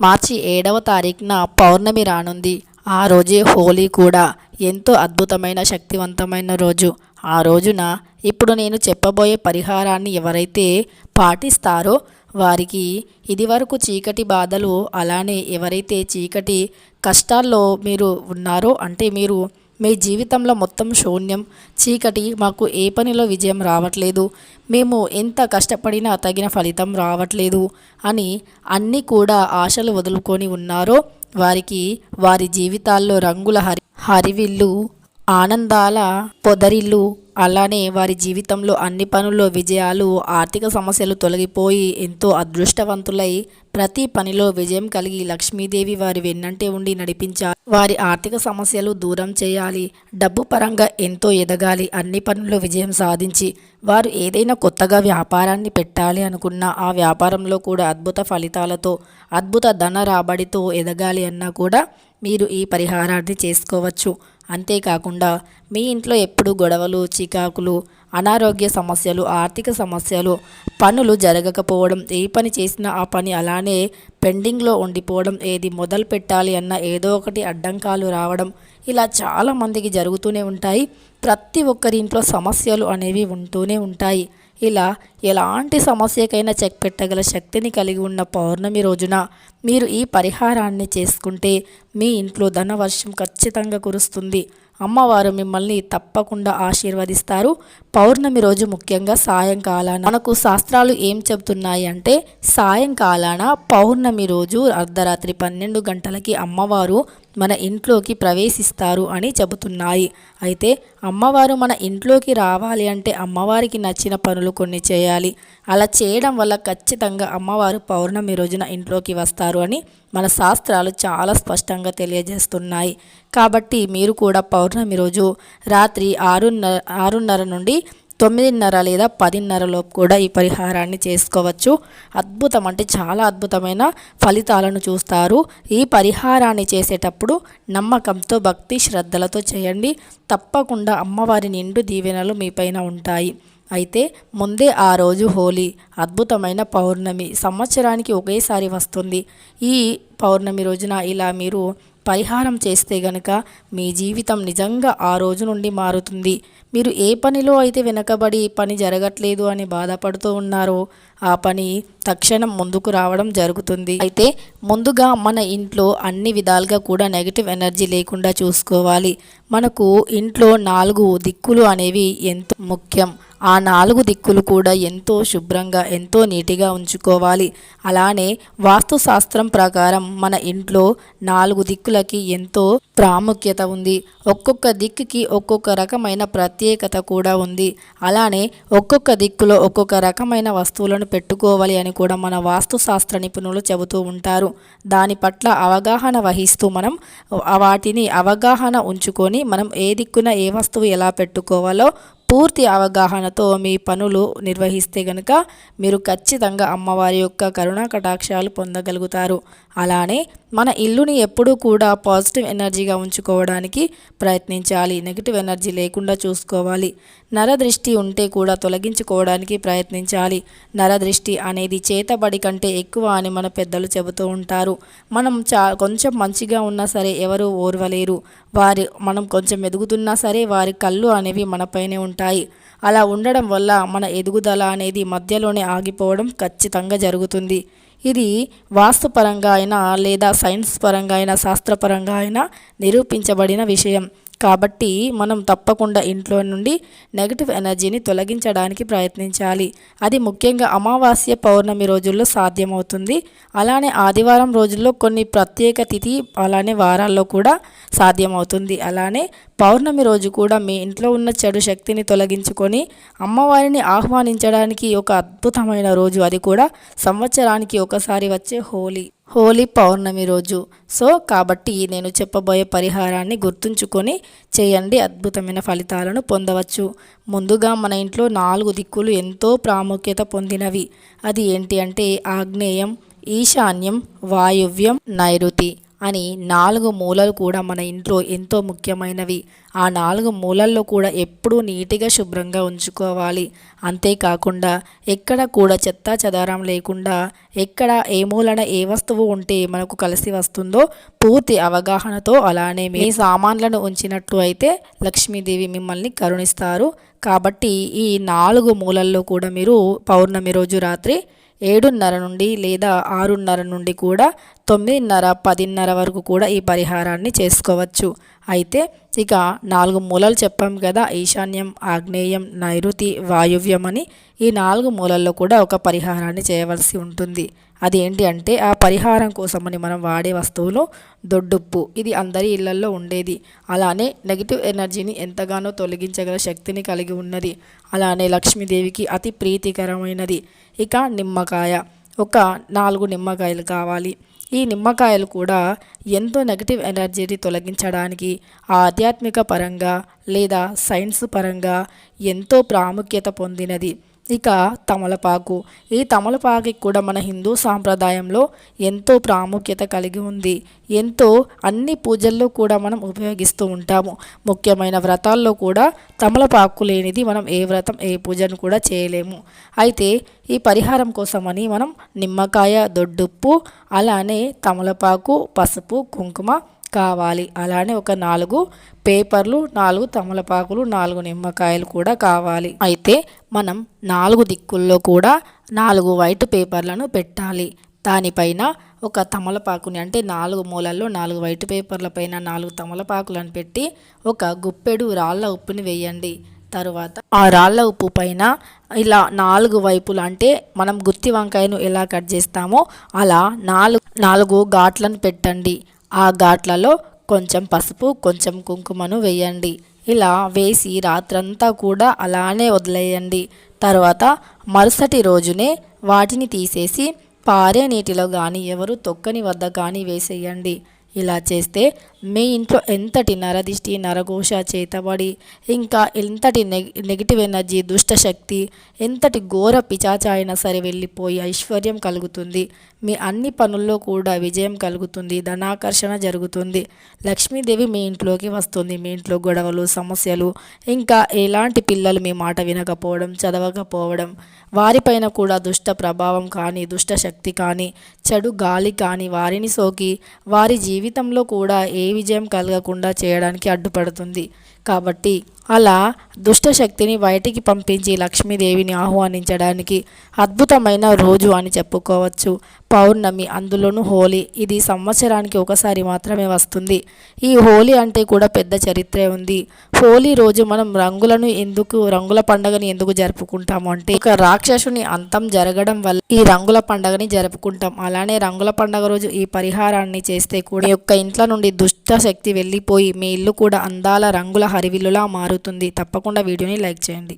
మార్చి ఏడవ తారీఖున పౌర్ణమి రానుంది. ఆ రోజే హోలీ కూడా ఎంతో అద్భుతమైన శక్తివంతమైన రోజు. ఆ రోజున ఇప్పుడు నేను చెప్పబోయే పరిహారాన్ని ఎవరైతే పాటిస్తారో వారికి ఇదివరకు చీకటి బాధలు అలానే ఎవరైతే చీకటి కష్టాల్లో మీరు ఉన్నారో అంటే మీరు మీ జీవితంలో మొత్తం శూన్యం. చీకటి మాకు ఏ పనిలో విజయం రావట్లేదు. మేము ఎంత కష్టపడినా తగిన ఫలితం రావట్లేదు అని అన్నీ కూడా ఆశలు వదులుకొని ఉన్నారో వారికి వారి జీవితాల్లో రంగుల హరి హరివిల్లు ఆనందాల పొదరిల్లు అలానే వారి జీవితంలో అన్ని పనుల్లో విజయాలు ఆర్థిక సమస్యలు తొలగిపోయి ఎంతో అదృష్టవంతులై ప్రతి పనిలో విజయం కలిగి లక్ష్మీదేవి వారి వెన్నంటే ఉండి నడిపించాలి. వారి ఆర్థిక సమస్యలు దూరం చేయాలి. డబ్బు పరంగా ఎంతో ఎదగాలి. అన్ని పనుల్లో విజయం సాధించి వారు ఏదైనా కొత్తగా వ్యాపారాన్ని పెట్టాలి అనుకున్న ఆ వ్యాపారంలో కూడా అద్భుత ఫలితాలతో అద్భుత ధన రాబడితో ఎదగాలి అన్నా కూడా మీరు ఈ పరిహారాన్ని చేసుకోవచ్చు. అంతేకాకుండా మీ ఇంట్లో ఎప్పుడు గొడవలు చికాకులు అనారోగ్య సమస్యలు ఆర్థిక సమస్యలు పనులు జరగకపోవడం ఏ పని చేసినా ఆ పని అలానే పెండింగ్లో ఉండిపోవడం ఏది మొదలు పెట్టాలి అన్న ఏదో ఒకటి అడ్డంకాలు రావడం ఇలా చాలామందికి జరుగుతూనే ఉంటాయి. ప్రతి ఒక్కరి ఇంట్లో సమస్యలు అనేవి ఉంటూనే ఉంటాయి. ఇలా ఎలాంటి సమస్యకైనా చెక్ పెట్టగల శక్తిని కలిగి ఉన్న పౌర్ణమి రోజున మీరు ఈ పరిహారాన్ని చేసుకుంటే మీ ఇంట్లో ధనవర్షం ఖచ్చితంగా కురుస్తుంది. అమ్మవారు మిమ్మల్ని తప్పకుండా ఆశీర్వదిస్తారు. పౌర్ణమి రోజు ముఖ్యంగా సాయంకాలాన మనకు శాస్త్రాలు ఏం చెబుతున్నాయి అంటే సాయంకాలాన పౌర్ణమి రోజు అర్ధరాత్రి పన్నెండు గంటలకి అమ్మవారు మన ఇంట్లోకి ప్రవేశిస్తారు అని చెబుతున్నాయి. అయితే అమ్మవారు మన ఇంట్లోకి రావాలి అంటే అమ్మవారికి నచ్చిన పనులు కొన్ని చేయాలి. అలా చేయడం వల్ల ఖచ్చితంగా అమ్మవారు పౌర్ణమి రోజున ఇంట్లోకి వస్తారు అని మన శాస్త్రాలు చాలా స్పష్టంగా తెలియజేస్తున్నాయి. కాబట్టి మీరు కూడా పౌర్ణమి రోజు రాత్రి ఆరున్నర ఆరున్నర నుండి తొమ్మిదిన్నర లేదా పదిన్నరలోపు కూడా ఈ పరిహారాన్ని చేసుకోవచ్చు. అద్భుతం అంటే చాలా అద్భుతమైన ఫలితాలను చూస్తారు. ఈ పరిహారాన్ని చేసేటప్పుడు నమ్మకంతో భక్తి శ్రద్ధలతో చేయండి. తప్పకుండా అమ్మవారి నిండు దీవెనలు మీపైన ఉంటాయి. అయితే ముందే ఆ రోజు హోలీ అద్భుతమైన పౌర్ణమి సంవత్సరానికి ఒకేసారి వస్తుంది. ఈ పౌర్ణమి రోజున ఇలా మీరు పరిహారం చేస్తే గనక మీ జీవితం నిజంగా ఆ రోజు నుండి మారుతుంది. మీరు ఏ పనిలో అయితే వెనకబడి పని జరగట్లేదు అని బాధపడుతూ ఉన్నారో ఆ పని తక్షణం ముందుకు రావడం జరుగుతుంది. అయితే ముందుగా మన ఇంట్లో అన్ని విధాలుగా కూడా నెగిటివ్ ఎనర్జీ లేకుండా చూసుకోవాలి. మనకు ఇంట్లో నాలుగు దిక్కులు అనేవి ఎంతో ముఖ్యం. ఆ నాలుగు దిక్కులు కూడా ఎంతో శుభ్రంగా ఎంతో నీటిగా ఉంచుకోవాలి. అలానే వాస్తుశాస్త్రం ప్రకారం మన ఇంట్లో నాలుగు దిక్కులకి ఎంతో ప్రాముఖ్యత ఉంది. ఒక్కొక్క దిక్కుకి ఒక్కొక్క రకమైన ప్రత్యేకత కూడా ఉంది. అలానే ఒక్కొక్క దిక్కులో ఒక్కొక్క రకమైన వస్తువులను పెట్టుకోవాలి అని కూడా మన వాస్తుశాస్త్ర నిపుణులు చెబుతూ ఉంటారు. దాని పట్ల అవగాహన వహిస్తూ మనం వాటిని అవగాహన ఉంచుకొని మనం ఏ దిక్కున ఏ వస్తువు ఎలా పెట్టుకోవాలో పూర్తి అవగాహనతో మీ పనులు నిర్వహిస్తే గనుక మీరు ఖచ్చితంగా అమ్మవారి యొక్క కరుణా కటాక్షాలు పొందగలుగుతారు. అలానే మన ఇల్లుని ఎప్పుడూ కూడా పాజిటివ్ ఎనర్జీగా ఉంచుకోవడానికి ప్రయత్నించాలి. నెగిటివ్ ఎనర్జీ లేకుండా చూసుకోవాలి. నరదృష్టి ఉంటే కూడా తొలగించుకోవడానికి ప్రయత్నించాలి. నరదృష్టి అనేది చేతబడి కంటే ఎక్కువ అని మన పెద్దలు చెబుతూ ఉంటారు. మనం చా కొంచెం మంచిగా ఉన్నా సరే ఎవరు ఓర్వలేరు. వారి మనం కొంచెం ఎదుగుతున్నా సరే వారి కళ్ళు అనేవి మనపైనే ఉంటాయి. అలా ఉండడం వల్ల మన ఎదుగుదల అనేది మధ్యలోనే ఆగిపోవడం ఖచ్చితంగా జరుగుతుంది. ఇది వాస్తుపరంగా అయినా లేదా సైన్స్ పరంగా అయినా శాస్త్రపరంగా అయినా నిరూపించబడిన విషయం. కాబట్టి మనం తప్పకుండా ఇంట్లో నుండి నెగిటివ్ ఎనర్జీని తొలగించడానికి ప్రయత్నించాలి. అది ముఖ్యంగా అమావాస్య పౌర్ణమి రోజుల్లో సాధ్యమవుతుంది. అలానే ఆదివారం రోజుల్లో కొన్ని ప్రత్యేక తిథి అలానే వారాల్లో కూడా సాధ్యమవుతుంది. అలానే పౌర్ణమి రోజు కూడా మీ ఇంట్లో ఉన్న చెడు శక్తిని తొలగించుకొని అమ్మవారిని ఆహ్వానించడానికి ఒక అద్భుతమైన రోజు. అది కూడా సంవత్సరానికి ఒకసారి వచ్చే హోలీ. హోలీ పౌర్ణమి రోజు. సో కాబట్టి నేను చెప్పబోయే పరిహారాన్ని గుర్తుంచుకొని చేయండి. అద్భుతమైన ఫలితాలను పొందవచ్చు. ముందుగా మన ఇంట్లో నాలుగు దిక్కులు ఎంతో ప్రాముఖ్యత పొందినవి. అది ఏంటి అంటే ఆగ్నేయం ఈశాన్యం వాయువ్యం నైరుతి. అని నాలుగు మూలలు కూడా మన ఇంట్లో ఎంతో ముఖ్యమైనవి. ఆ నాలుగు మూలల్లో కూడా ఎప్పుడూ నీటిగా శుభ్రంగా ఉంచుకోవాలి. అంతేకాకుండా ఎక్కడ కూడా చెత్త చెదారం లేకుండా ఎక్కడ ఏ మూలన ఏ వస్తువు ఉంటే మనకు కలిసి వస్తుందో పూర్తి అవగాహనతో అలానే మీ సామాన్లను ఉంచినట్టు అయితే లక్ష్మీదేవి మిమ్మల్ని కరుణిస్తారు. కాబట్టి ఈ నాలుగు మూలల్లో కూడా మీరు పౌర్ణమి రోజు రాత్రి ఏడున్నర నుండి లేదా ఆరున్నర నుండి కూడా తొమ్మిదిన్నర పదిన్నర వరకు కూడా ఈ పరిహారాన్ని చేసుకోవచ్చు. అయితే ఇక నాలుగు మూలలు చెప్పాం కదా ఈశాన్యం ఆగ్నేయం నైరుతి వాయువ్యం అని. ఈ నాలుగు మూలల్లో కూడా ఒక పరిహారాన్ని చేయవలసి ఉంటుంది. అది ఏంటి అంటే ఆ పరిహారం కోసమని మనం వాడే వస్తువులు దొడ్డుప్పు. ఇది అందరి ఇళ్ళల్లో ఉండేది. అలానే నెగిటివ్ ఎనర్జీని ఎంతగానో తొలగించగల శక్తిని కలిగి ఉన్నది. అలానే లక్ష్మీదేవికి అతి ప్రీతికరమైనది. ఇక నిమ్మకాయ. ఒక నాలుగు నిమ్మకాయలు కావాలి. ఈ నిమ్మకాయలు కూడా ఎంతో నెగటివ్ ఎనర్జీని తొలగించడానికి ఆధ్యాత్మిక పరంగా లేదా సైన్స్ పరంగా ఎంతో ప్రాముఖ్యత పొందినది. ఇక తమలపాకు. ఈ తమలపాకు కూడా మన హిందూ సాంప్రదాయంలో ఎంతో ప్రాముఖ్యత కలిగి ఉంది. ఎంతో అన్ని పూజల్లో కూడా మనం ఉపయోగిస్తూ ఉంటాము. ముఖ్యమైన వ్రతాల్లో కూడా తమలపాకు లేనిది మనం ఏ వ్రతం ఏ పూజను కూడా చేయలేము. అయితే ఈ పరిహారం కోసమని మనం నిమ్మకాయ దొడ్డుప్పు అలానే తమలపాకు పసుపు కుంకుమ కావాలి. అలానే ఒక నాలుగు పేపర్లు నాలుగు తమలపాకులు నాలుగు నిమ్మకాయలు కూడా కావాలి. అయితే మనం నాలుగు దిక్కుల్లో కూడా నాలుగు వైట్ పేపర్లను పెట్టాలి. దానిపైన ఒక తమలపాకుని అంటే నాలుగు మూలల్లో నాలుగు వైట్ పేపర్ల పైన నాలుగు తమలపాకులను పెట్టి ఒక గుప్పెడు రాళ్ళ ఉప్పుని వేయండి. తరువాత ఆ రాళ్ళ ఉప్పు పైన ఇలా నాలుగు వైపులు అంటే మనం గుత్తి వంకాయను ఎలా కట్ చేస్తామో అలా నాలుగు నాలుగు ఘాట్లను పెట్టండి. ఆ ఘాట్లలో కొంచెం పసుపు కొంచెం కుంకుమను వేయండి. ఇలా వేసి రాత్రంతా కూడా అలానే వదిలేయండి. తర్వాత మరుసటి రోజునే వాటిని తీసేసి పారే నీటిలో కానీ ఎవరు తొక్కని వద్ద కానీ వేసేయండి. ఇలా చేస్తే మీ ఇంట్లో ఎంతటి నరదిష్టి నరఘోష చేతబడి ఇంకా ఎంతటి నెగిటివ్ ఎనర్జీ దుష్టశక్తి ఎంతటి ఘోర పిచాచ అయినా సరే వెళ్ళిపోయి ఐశ్వర్యం కలుగుతుంది. మీ అన్ని పనుల్లో కూడా విజయం కలుగుతుంది. ధనాకర్షణ జరుగుతుంది. లక్ష్మీదేవి మీ ఇంట్లోకి వస్తుంది. మీ ఇంట్లో గొడవలు సమస్యలు ఇంకా ఎలాంటి పిల్లలు మీ మాట వినకపోవడం చదవకపోవడం వారిపైన కూడా దుష్ట ప్రభావం కానీ దుష్ట శక్తి కానీ చెడు గాలి కానీ వారిని సోకి వారి జీవితంలో కూడా ఏ విజయం కలగకుండా చేయడానికి అడ్డుపడుతుంది. కాబట్టి అలా దుష్టశక్తిని బయటికి పంపించి లక్ష్మీదేవిని ఆహ్వానించడానికి అద్భుతమైన రోజు అని చెప్పుకోవచ్చు. పౌర్ణమి అందులోనూ హోలీ. ఇది సంవత్సరానికి ఒకసారి మాత్రమే వస్తుంది. ఈ హోలీ అంటే కూడా పెద్ద చరిత్రే ఉంది. హోలీ రోజు మనం రంగులను ఎందుకు రంగుల పండుగని ఎందుకు జరుపుకుంటాము అంటే ఒక రాక్షసుని అంతం జరగడం వల్ల ఈ రంగుల పండుగని జరుపుకుంటాం. అలానే రంగుల పండుగ రోజు ఈ పరిహారాన్ని చేస్తే కూడా యొక్క ఇంట్లో నుండి దుష్ట శక్తి వెళ్ళిపోయి మీ ఇల్లు కూడా అందాల రంగుల హరివిల్లులా మారుతుంది. తప్పకుండా వీడియోని లైక్ చేయండి.